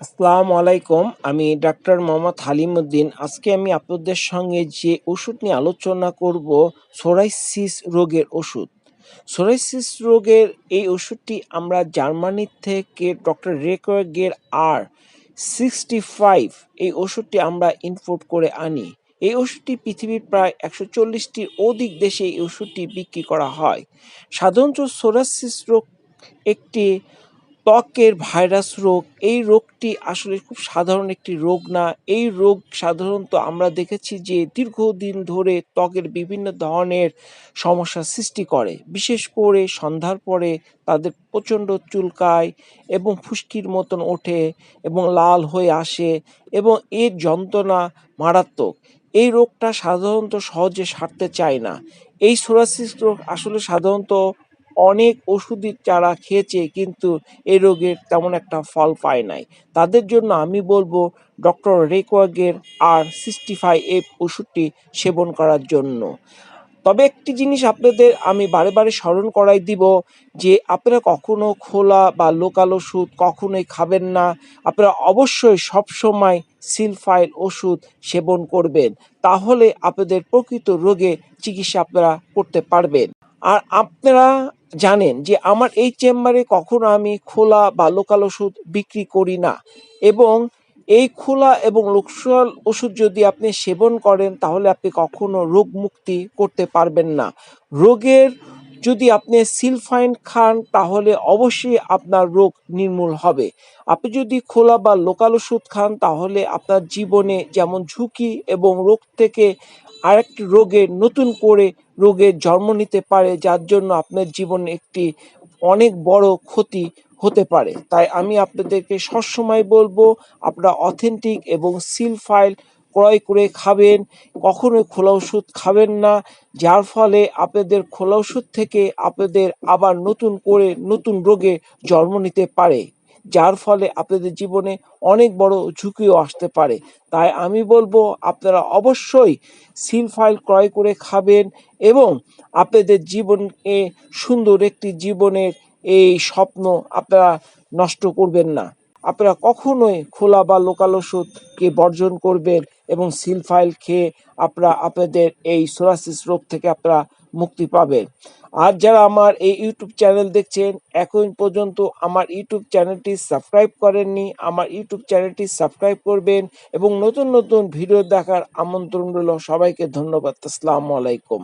আসসালামু আলাইকুম, আমি ডাক্তার মোহাম্মদ হালিমউদ্দিন। আজকে আমি আপনাদের সঙ্গে যে ওষুধ নিয়ে আলোচনা করব, সোরাইসিস রোগের ওষুধ। সোরাইসিস রোগের এই ওষুধটি আমরা জার্মানি থেকে ডক্টর রেকগের আর সিক্সটি ফাইভ এই ওষুধটি আমরা ইম্পোর্ট করে আনি। এই ওষুধটি পৃথিবীর প্রায় একশো চল্লিশটির অধিক দেশে এই ওষুধটি বিক্রি করা হয়। সাধারণত সোরাসিস রোগ একটি ত্বকের ভাইরাস রোগ, এই রোগটি আসলে খুব সাধারণ একটি রোগ না। এই রোগ সাধারণত আমরা দেখেছি যে দীর্ঘদিন ধরে ত্বকের বিভিন্ন ধরনের সমস্যা সৃষ্টি করে। বিশেষ করে সন্ধ্যার পরে তাদের প্রচণ্ড চুলকায় এবং ফুসকির মতন ওঠে এবং লাল হয়ে আসে এবং এর যন্ত্রণা মারাত্মক। এই রোগটা সাধারণত সহজে সারতে চায় না। এই সোরাসিস রোগ আসলে সাধারণত অনেক ওষুধের চারা খেয়েছে, কিন্তু এই রোগের তেমন একটা ফল পায় নাই। তাদের জন্য আমি বলব, ডক্টর রেকওয়াগের আর সিক্সটি ফাইভ এফ ওষুধটি সেবন করার জন্য। তবে একটি জিনিস আপনাদের আমি বারে বারে স্মরণ করাই দিব যে আপনারা কখনো খোলা বা লোকাল ওষুধ কখনোই খাবেন না। আপনারা অবশ্যই সবসময় সিলফাইল ওষুধ সেবন করবেন, তাহলে আপনাদের প্রকৃত রোগে চিকিৎসা আপনারা করতে পারবেন। আর আপনারা জানেন যে আমার এই চেম্বারে কখনো আমি খোলা বা লোকাল ওষুধ বিক্রি করি না। এবং এই খোলা এবং লোকসাল ওষুধ যদি আপনি সেবন করেন, তাহলে আপনি কখনো রোগ মুক্তি করতে পারবেন না। রোগের যদি আপনি সিলফাইন খান, তাহলে অবশ্যই আপনার রোগ নির্মূল হবে। আপনি যদি খোলা বা লোকাল ওষুধ খান, তাহলে আপনার জীবনে যেমন ঝুঁকি এবং রোগ থেকে আরেকটি রোগে নতুন করে রোগের জন্ম নিতে পারে, যার জন্য আপনার জীবনে একটি অনেক বড় ক্ষতি হতে পারে। তাই আমি আপনাদেরকে সবসময় বলব, আপনারা অথেন্টিক এবং সিল ফাইল ক্রয় করে খাবেন, কখনোই খোলা ওষুধ খাবেন না, যার ফলে আপনাদের খোলা ওষুধ থেকে আপনাদের আবার নতুন করে নতুন রোগে জন্ম নিতে পারে, যার ফলে আপনাদের জীবনে অনেক বড় ঝুঁকিও আসতে পারে। তাই আমি বলব, আপনারা অবশ্যই সিল ফাইল ক্রয় করে খাবেন এবং আপনাদের জীবনে সুন্দর একটি জীবনের এই স্বপ্ন আপনারা নষ্ট করবেন না। আপনারা কখনোই খোলা বা লোকাল ওষুধকে বর্জন করবেন এবং সিল ফাইল খেয়ে আপনারা আপনাদের এই সোরাসিস রোগ থেকে আপনারা মুক্তি পাবেন। আর যারা আমার এই ইউটিউব চ্যানেল দেখছেন এখন পর্যন্ত আমার ইউটিউব চ্যানেলটি সাবস্ক্রাইব করেননি, আমার ইউটিউব চ্যানেলটি সাবস্ক্রাইব করবেন এবং নতুন নতুন ভিডিও দেখার আমন্ত্রণ রইল সবাইকে ধন্যবাদ, আসসালামু আলাইকুম।